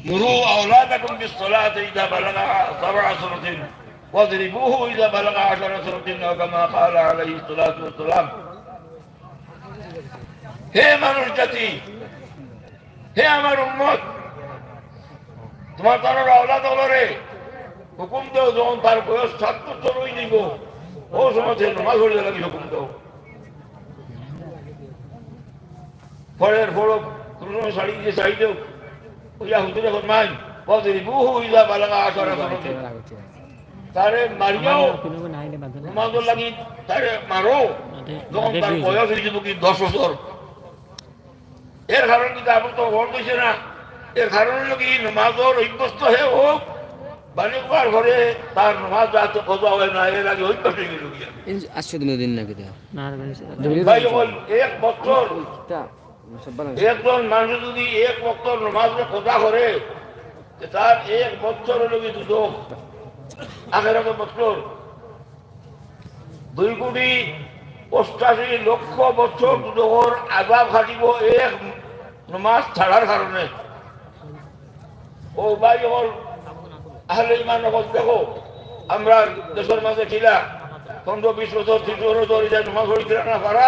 مروا أولادكم بالصلاة إذا بلغ سبع سنة واضربوه إذا بلغ عشر سنة أو كما قال عليه الصلاة والسلام হে মানুষ জাতি হে আমার উম্মত তোমার তার আওলাদ হলরে হুকুম দেও যখন তার বয়স সাত বছর হয়ে দিব ও সময় নমাজ পড়তে লাগি হুকুম দেও ফলের ফড় কোনো শাড়ি দিয়ে শাড়ি দেও তারে মারিয়াও নমাজ লাগি তারে মারো যখন তার বয়স হয়ে যাব কি দশ বছর এর কারণ কিন্তু আমার তো ঘর দিছে না এর কারণ হলো কি নমাজর অভ্যস্ত হয়ে হোক বানিকবার ঘরে তার নমাজ যাতে কজা হয় না এর আগে অভ্যাস হয়ে গেল আসছে দিন না ভাই এক বছর একজন মানুষ যদি এক বছর নমাজে কথা করে তার এক বছর হলো কি দুদক আগের বছর দুই কোটি অষ্টাশি লক্ষ বছর দুদকর আজাব এক নমাজ ছাড়ার কারণে। ও ভাই আহলে ইমান দেখো, আমরা দেশের মাঝে খিলা পনেরো, বিশ বছর, ত্রিশ বছর এটা নমাজ পড়িছিল না পারা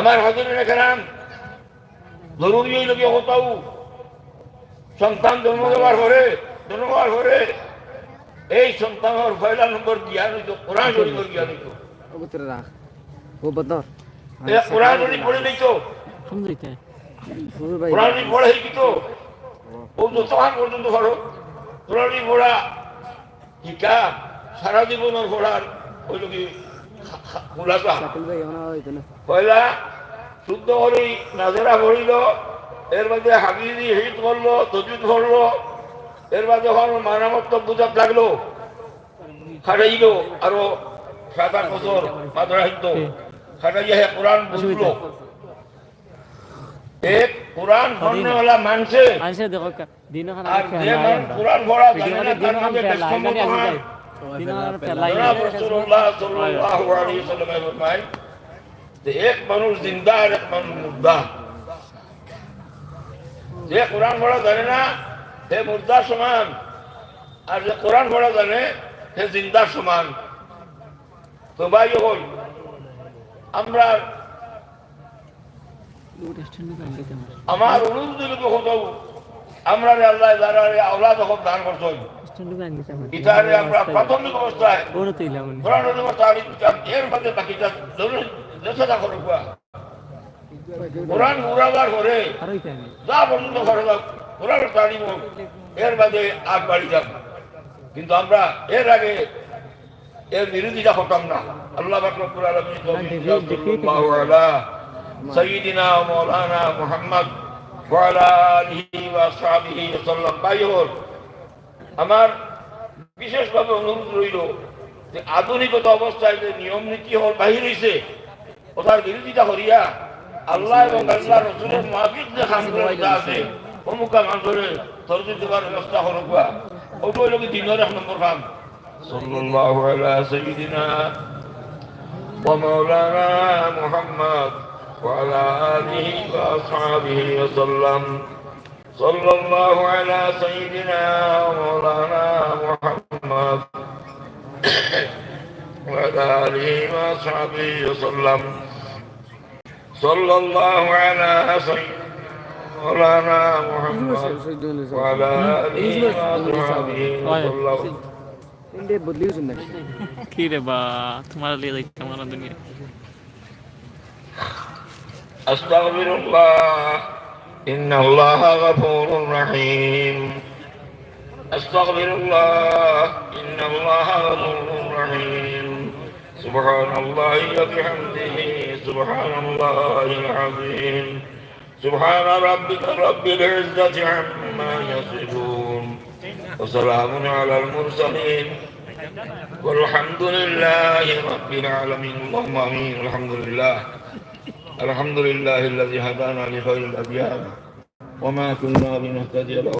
আমার হাজরের এখান জরুরি হইল কি হতাও। সন্তান জন্ম দেওয়ার পরে জন্ম দেওয়ার পরে এই সন্তানের পয়লা নম্বর জ্ঞান হইতো কোরআন শরীফের জ্ঞান হইতো। রাখ ও বদর এ কোরআন শরীফ পড়ে দিত কোরআন শরীফ পড়ে ও যতক্ষণ পর্যন্ত পারো কোরআন শরীফ পড়া শিকা সারা জীবনের পড়ার হইল কি পয়লা শুদ্ধ করি নাজেরা পড়িল এর মধ্যে হাবিজি হিট করল তজুদ করল এর মাঝে যখন মানামত্ব বুঝাত লাগল খাটাইল আরও সাত আট বছর মাদ্রাহিত খাটাইয়া হে কোরআন বুঝলো। এক কোরআন পড়নেওয়ালা মানুষে মানুষের দেখো দিনও আর যে মানুষ কোরআন পড়া জানে না তার মধ্যে বেশকম জনাব রাসূলুল্লাহ সাল্লাল্লাহু আলাইহি ওয়াসাল্লাম ফরমায় যে এক মানুষ জিন্দা আর এক মানুষ মুর্দা যে কোরআন পড়া জানে না সে সমান আর যে কোরআন পড়া জানে সে জিন্দার সমান তো ভাই হল আমরা আমার অনুরোধ কোথাও আমরা রে আল্লাহ রে আওলাদ যখন দান করছেন ইতারে আমরা প্রাথমিক অবস্থায় কোরআন অবস্থা এর মধ্যে বাকিটা দেশে দেখো কোরআন উড়াবার করে যা পর্যন্ত করে যাও কোরআন তালিম এর বাদে আগ বাড়ি যাব কিন্তু আমরা এর আগে এর বিরোধিতা করতাম না। আল্লাহ বাকরুল আলমী ওয়া মাওলানা মুহাম্মদ আমার বিশেষভাবে অনুরোধ রইল যে আধুনিকতা অবস্থায় যে নিয়ম নীতি হল বাহির হইছে ওটার বিরোধিতা করিয়া আল্লাহ এবং আল্লাহ রসুলের মাফিক যে আছে অমুকা মানুষের তরজু দেওয়ার ব্যবস্থা করবা ওটাই লোক দিনের এক নম্বর কাম সাল্লাল্লাহু আলা সাইয়্যিদিনা ওয়া মাওলানা মুহাম্মদ وعلى آله وأصحابه وسلم صلى الله على سيدنا ومولانا محمد وعلى آله وأصحابه وسلم صلى الله على سيدنا مولانا محمد وعلى آله وأصحابه وسلم বদলি হয়েছেন নাকি কি রে বা তোমার লিয়ে দেখতে আমার দুনিয়া أستغفر الله إن الله غفور رحيم أستغفر الله إن الله غفور رحيم سبحان الله وبحمده سبحان الله العظيم سبحان ربك رب العزة عما عما يصفون وسلام على المرسلين والحمد لله رب العالمين اللهم امين الحمد لله الحمد لله الذي هدانا لخير الاديان وما كنا لنهتدي